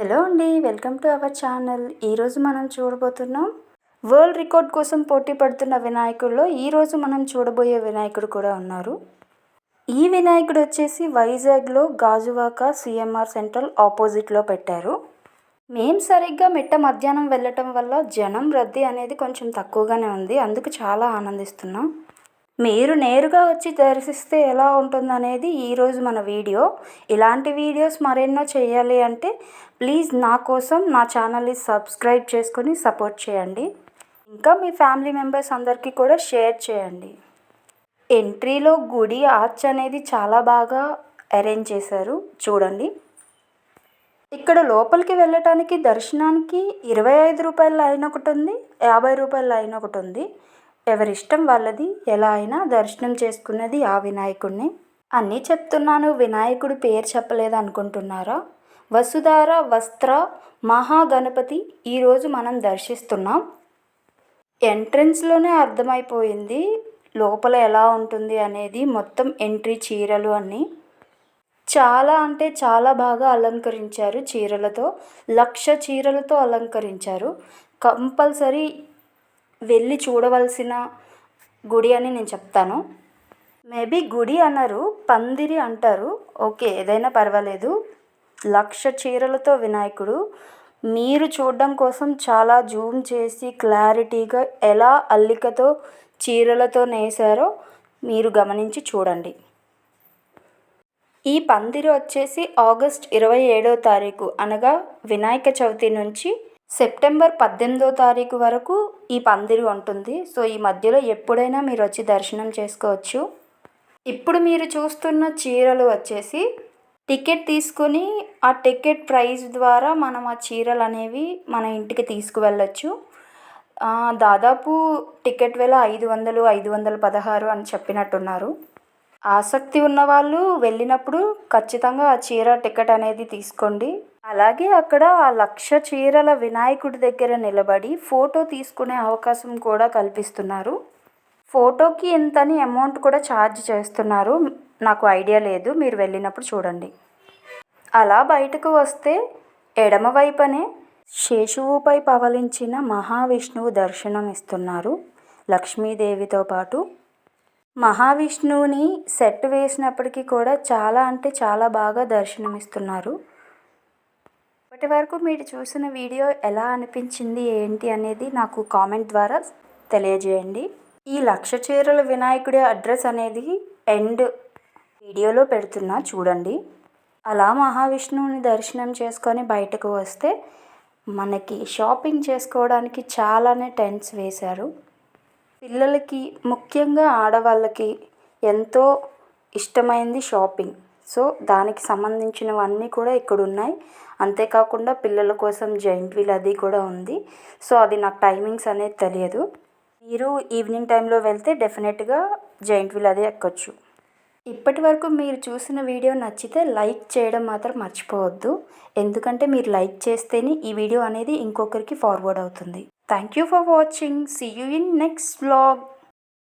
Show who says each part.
Speaker 1: Hello అండి welcome to our channel. ఈరోజు మనం చూడబోతున్నాం వరల్డ్ రికార్డ్ కోసం పోటీ పడుతున్న వినాయకుల్లో ఈరోజు మనం చూడబోయే వినాయకుడు కూడా ఉన్నారు. ఈ వినాయకుడు వచ్చేసి వైజాగ్లో గాజువాక సిఎంఆర్ సెంట్రల్ ఆపోజిట్లో పెట్టారు. మేం సరిగ్గా మిట్ట మధ్యాహ్నం వెళ్ళటం వల్ల జనం రద్దీ అనేది కొంచెం తక్కువగానే ఉంది. అందుకు చాలా ఆనందిస్తున్నాం. మీరు నేరుగా వచ్చి దర్శిస్తే ఎలా ఉంటుందనేది ఈరోజు మన వీడియో. ఇలాంటి వీడియోస్ మరెన్నో చేయాలి అంటే ప్లీజ్ నా కోసం నా ఛానల్ని సబ్స్క్రైబ్ చేసుకొని సపోర్ట్ చేయండి. ఇంకా మీ ఫ్యామిలీ మెంబర్స్ అందరికీ కూడా షేర్ చేయండి. ఎంట్రీలో గుడి ఆర్చ్ అనేది చాలా బాగా అరేంజ్ చేశారు. చూడండి. ఇక్కడ లోపలికి వెళ్ళటానికి దర్శనానికి ఇరవై ఐదు రూపాయల లైన్ ఒకటి ఉంది యాభై రూపాయల లైన్ ఒకటి ఉంది. ఎవరిష్టం వాళ్ళది? ఎలా అయినా దర్శనం చేసుకున్నది ఆ వినాయకుడిని అన్నీ చెప్తున్నాను వినాయకుడు పేరు చెప్పలేదు అనుకుంటున్నారా వసుధార వస్త్ర మహాగణపతి ఈరోజు మనం దర్శిస్తున్నాం. ఎంట్రన్స్లోనే అర్థమైపోయింది లోపల ఎలా ఉంటుంది అనేది మొత్తం ఎంట్రీ చీరలు అన్నీ. చాలా అంటే చాలా బాగా అలంకరించారు చీరలతో లక్ష చీరలతో అలంకరించారు. కంపల్సరీ వెళ్ళి చూడవలసిన గుడి అని నేను చెప్తాను. మేబీ గుడి అన్నారు పందిరి అంటారు. ఓకే ఏదైనా పర్వాలేదు. లక్ష చీరలతో వినాయకుడు. మీరు చూడడం కోసం చాలా జూమ్ చేసి క్లారిటీగా ఎలా అల్లికతో చీరలతో నేసారో మీరు గమనించి చూడండి. ఈ పందిరి వచ్చేసి ఆగస్ట్ ఇరవై ఏడో తారీఖు అనగా వినాయక చవితి నుంచి సెప్టెంబర్ పద్దెనిమిదో తారీఖు వరకు ఈ పందిరి ఉంటుంది. సో ఈ మధ్యలో ఎప్పుడైనా మీరు వచ్చి దర్శనం చేసుకోవచ్చు. ఇప్పుడు మీరు చూస్తున్న చీరలు వచ్చేసి టికెట్ తీసుకొని ఆ టికెట్ ప్రైస్ ద్వారా మనం ఆ చీరలు అనేవి మన ఇంటికి తీసుకువెళ్ళచ్చు. దాదాపు టికెట్ వేల ఐదు వందలు ఐదు వందల పదహారు అని చెప్పినట్టున్నారు. ఆసక్తి ఉన్నవాళ్ళు వెళ్ళినప్పుడు ఖచ్చితంగా ఆ చీర టికెట్ అనేది తీసుకోండి. అలాగే అక్కడ ఆ లక్ష చీరల వినాయకుడి దగ్గర నిలబడి ఫోటో తీసుకునే అవకాశం కూడా కల్పిస్తున్నారు. ఫోటోకి ఇంతని అమౌంట్ కూడా ఛార్జ్ చేస్తున్నారు. నాకు ఐడియా లేదు. మీరు వెళ్ళినప్పుడు చూడండి. అలా బయటకు వస్తే ఎడమవైపనే శేషువుపై పవలించిన మహావిష్ణువు దర్శనం ఇస్తున్నారు. లక్ష్మీదేవితో పాటు మహావిష్ణువుని సెట్ వేసినప్పటికీ కూడా చాలా అంటే చాలా బాగా దర్శనమిస్తున్నారు. ఇప్పటి వరకు మీరు చూసిన వీడియో ఎలా అనిపించింది ఏంటి అనేది నాకు కామెంట్ ద్వారా తెలియజేయండి. ఈ లక్ష చీరల వినాయకుడి అడ్రస్ అనేది ఎండ్ వీడియోలో పెడుతున్నా చూడండి. అలా మహావిష్ణువుని దర్శనం చేసుకొని బయటకు వస్తే మనకి షాపింగ్ చేసుకోవడానికి చాలానే టెంట్స్ వేశారు. పిల్లలకి ముఖ్యంగా ఆడవాళ్ళకి ఎంతో ఇష్టమైంది షాపింగ్. సో దానికి సంబంధించినవన్నీ కూడా ఇక్కడ ఉన్నాయి అంతేకాకుండా పిల్లల కోసం జైంట్ వీల్ అది కూడా ఉంది. సో అది నాకు టైమింగ్స్ అనేది తెలియదు. మీరు ఈవినింగ్ టైంలో వెళ్తే డెఫినెట్గా జైంట్ వీల్ అదే ఎక్కొచ్చు. ఇప్పటి వరకు మీరు చూసిన వీడియో నచ్చితే లైక్ చేయడం మాత్రం మర్చిపోవద్దు. ఎందుకంటే మీరు లైక్ చేస్తేనే ఈ వీడియో అనేది ఇంకొకరికి ఫార్వర్డ్ అవుతుంది. Thank you for watching. See you in next vlog.